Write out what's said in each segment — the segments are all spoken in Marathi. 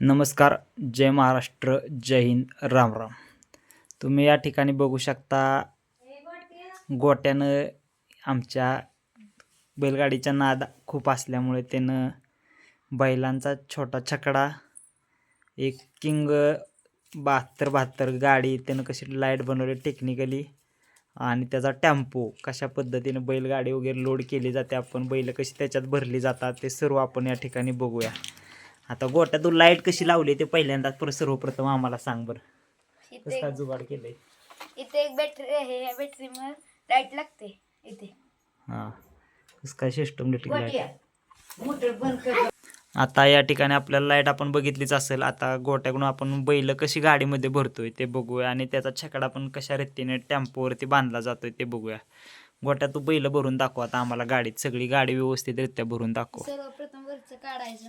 नमस्कार जय महाराष्ट्र जय हिंद राम राम. तुम्ही या ठिकाणी बघू शकता गोट्यानं आमच्या बैलगाडीचा नाद खूप असल्यामुळे त्यानं बैलांचा छोटा छकडा एक किंग बहात्तर बहात्तर गाडी त्यानं कशी लाइट बनवली टेक्निकली आणि त्याचा टेम्पो कशा पद्धतीनं बैलगाडी वगैरे लोड केली जाते आपण बैल कशी त्याच्यात भरली जातात ते सर्व आपण या ठिकाणी बघूया. आता गोट्या तू लाइट कशी लावली ते पहिल्यांदा पर सर्वप्रथम आम्हाला सांग बरं. कसं काय जुगाड केलंय? इथे एक बॅटरी आहे या बॅटरीमुळे लाइट लागते इथे. हां. कसं काय सिस्टम लाइट आता या ठिकाणी आपल्याला लाइट आपण बघितलीच असेल आता गोट्याकडून आपण बैल कशी गाडीमध्ये भरतोय ते बघूया आणि त्याचा छकडा पण कशा रीतीने टेम्पोवरती बांधला जातोय ते बघूया. गोट्या तू बैल भरून दाखव आता आम्हाला गाडीत सगळी गाडी व्यवस्थितरित्या भरून दाखव. सर्वप्रथम वरचं काढायचं.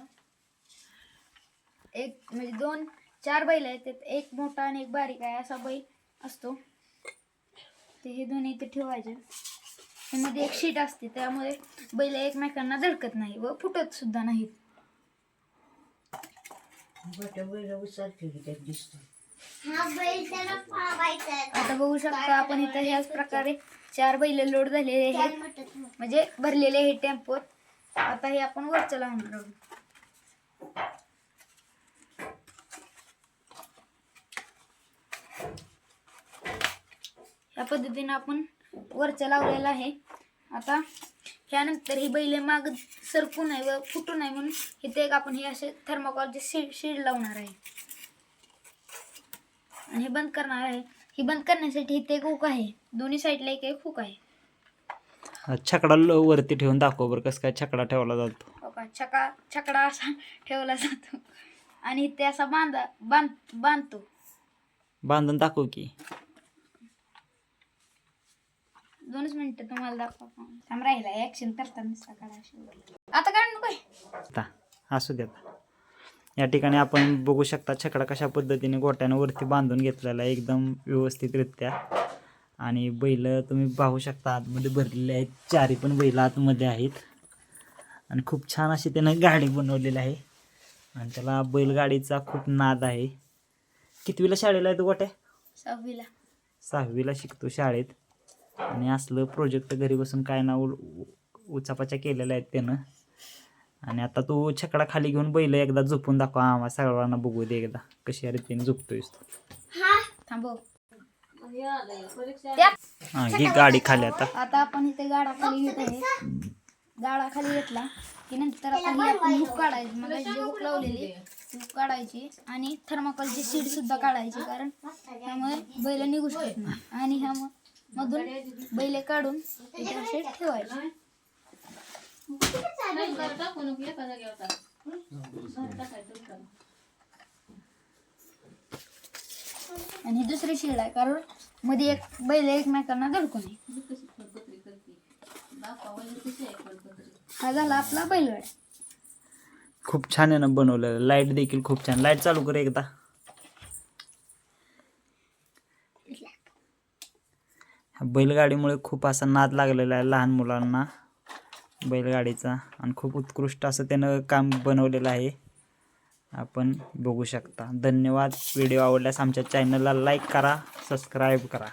एक म्हणजे दोन चार बैल आहेत. त्यात एक मोठा आणि एक बारीक आहे असा बैल असतो. ते हे दोन्ही इथे ठेवायचे. त्यामध्ये एक शीट असते. त्यामुळे बैल एकमेकांना धडकत नाही व फुटत सुद्धा नाहीत. आता बघू शकता आपण इथं ह्याच प्रकारे चार बैल लोड झालेले आहेत म्हणजे भरलेले हे टेम्पोत. आता हे आपण वरचं लावणार आहोत. या पद्धतीने आपण वरचं लावलेलं आहे. आता ह्यानंतर ही बैल माग सरकू नये व फुटू नये म्हणून इथे एक आपण हे असे थर्मोकॉलचे शीड शीड लावणार आहे. आणि हे बंद करणार आहे. ही बंद करण्यासाठी इथे एक हुक आहे. दोन्ही साईडला एक एक हुक आहे. हा छकडा ल- वरती ठेवून दाखव बरं कसं काय छकडा ठेवला जातो. हो छका छकडा असा ठेवला जातो. आणि इथे असा बांधा बांध बांधतो. बांधून दाखव की. दोनच मिनिटं तुम्हाला दाखवा थांब राहिला ऍक्शन करताना सकाळ आता काढ नको आता असू दे आता. या ठिकाणी आपण बघू शकता छकडा कशा पद्धतीने गोट्यानं वरती बांधून घेतलेला आहे एकदम व्यवस्थितरित्या. आणि बैल तुम्ही पाहू शकता आतमध्ये भरलेले आहेत. चारी पण बैल आतमध्ये आहेत. आणि खूप छान अशी त्यानं गाडी बनवलेली आहे. आणि त्याला बैलगाडीचा खूप नाद आहे. कितवीला शाळेला आहे तो गोट्या? सहावीला. सहावीला शिकतो शाळेत. आणि असलं प्रोजेक्ट घरी बसून काय ना उचापाच्या केलेल्या आहेत त्यानं. आणि आता तू छकडा खाली घेऊन बैल एकदा झोपून दाखवा आम्हाला सगळ्यांना बघू दे एकदा कशा रीतीने झोपतोयस तू. थांबव. हां गाडी खाली आता. आता आपण इथे गाडा खाली घेत आहे. गाडा खाली घेतला. की नंतर आता ही आपण हुक काढायची. मग जी हुक लावलेली हुक काढायची आणि थर्माकोलची सीट सुद्धा काढायची. कारण त्यामुळे बैल निघू शकत नाही. आणि ह्या म- मधून बैल काढून असे ठेवायचे. आणि ही दुसरी शिड आहे कारण मध्ये एक बैल एकमेकांना धडकू नये हा झाला आपला बैलगाड. खूप छान आहे ना बनवलेलं. लाइट देखील खूप छान. लाइट चालू कर एकदा. बैलगाडीमुळे खूप असा नाद लागलेला आहे लहान मुलांना बैलगाडीचा. आणि खूप उत्कृष्ट असं त्यानं काम बनवलेलं आहे. आपण बघू शकता. धन्यवाद. व्हिडिओ आवडल्यास आमच्या चॅनलला लाईक करा सबस्क्राईब करा.